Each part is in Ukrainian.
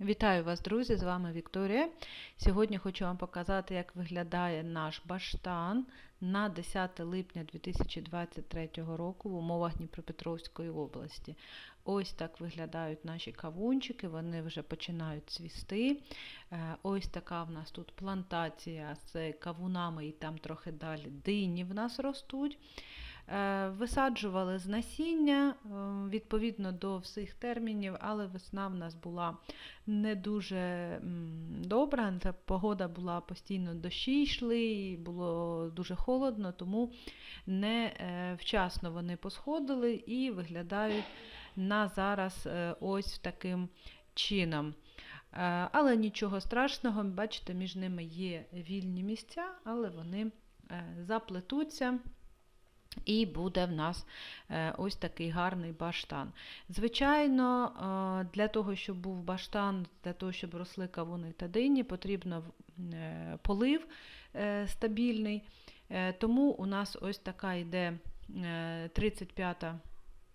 Вітаю вас, друзі! З вами Вікторія. Сьогодні хочу вам показати, як виглядає наш баштан на 10 липня 2023 року в умовах Дніпропетровської області. Ось так виглядають наші кавунчики, вони вже починають цвісти. Е, Ось така в нас тут плантація з кавунами, і там трохи далі дині в нас ростуть. Е, Висаджували з насіння е, відповідно до всіх термінів, але весна в нас була не дуже добра. Погода була постійно дощі йшли, і було дуже холодно, тому не е, вчасно вони посходили і виглядають на зараз ось таким чином. Але нічого страшного, бачите, між ними є вільні місця, але вони заплетуться. І буде в нас е, ось такий гарний баштан. Звичайно, е, для того, щоб був баштан, для того, щоб росли кавуни та дині, потрібно е, полив стабільний. Тому у нас ось така йде 35-та.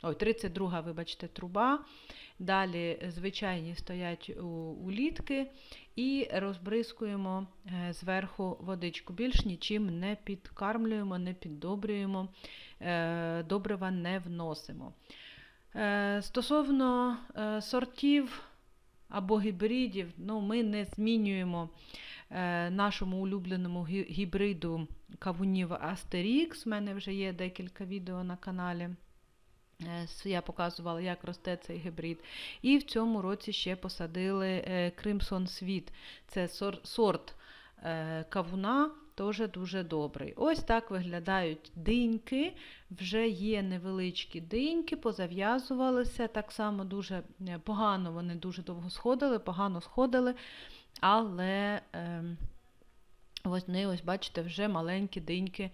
Ой, 32 вибачте, труба. Далі звичайні стоять улітки і розбризкуємо е, зверху водичку. Більш нічим не підкармлюємо, не піддобрюємо, е, добрива не вносимо. Е, Стосовно сортів або гібридів, ну, ми не змінюємо нашому улюбленому гі- гібриду кавунів Астерікс. У мене вже є декілька відео на каналі. Е, Я показувала, як росте цей гібрид. І в цьому році ще посадили е, Crimson Sweet. Це сор- сорт е, кавуна, теж дуже добрий. Ось так виглядають диньки. Вже є невеличкі диньки, позав'язувалися. Так само дуже е, погано вони дуже довго сходили, погано сходили, але. Вони, ось бачите, вже маленькі диньки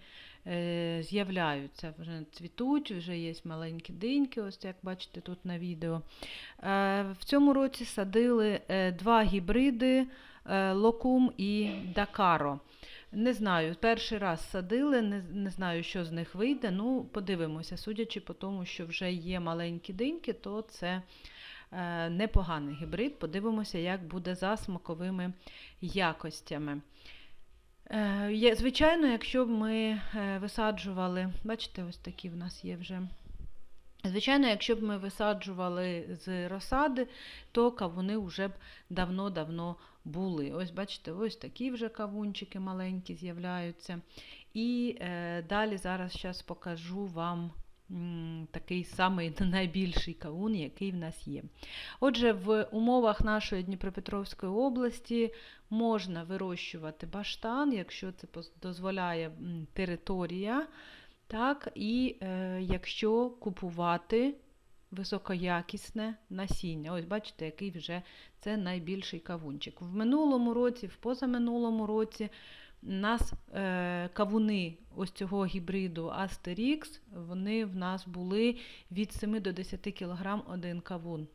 е, з'являються, вже цвітуть, вже є маленькі диньки, ось як бачите тут на відео. Е, в цьому році садили е, два гібриди е, Локум і Дакаро. Не знаю, перший раз садили, не, не знаю, що з них вийде. Ну, подивимося, судячи по тому, що вже є маленькі диньки, то це е, непоганий гібрид. Подивимося, як буде за смаковими якостями. Е, Звичайно, якщо б ми е, висаджували, бачите, ось такі в нас є вже. Звичайно, якщо б ми висаджували з розсади, то кавуни вже б давно-давно були. Ось бачите, ось такі вже кавунчики маленькі з'являються. І е, далі зараз покажу вам такий самий найбільший кавун, який в нас є. Отже, в умовах нашої Дніпропетровської області можна вирощувати баштан, якщо це дозволяє територія. Так, і е, якщо купувати високоякісне насіння. Ось бачите, який вже це найбільший кавунчик. В минулому році, в позаминулому році нас е, кавуни ось цього гібриду Asterix, вони в нас були від 7 до 10 кг один кавун.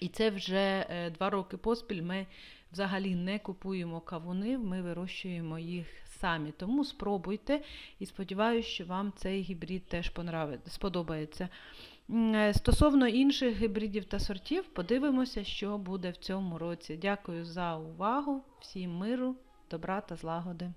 І це вже е, два роки поспіль ми взагалі не купуємо кавуни, ми вирощуємо їх самі. Тому спробуйте і сподіваюся, що вам цей гібрид теж сподобається. Е, Стосовно інших гібридів та сортів, подивимося, що буде в цьому році. Дякую за увагу, всім миру, добра та злагоди.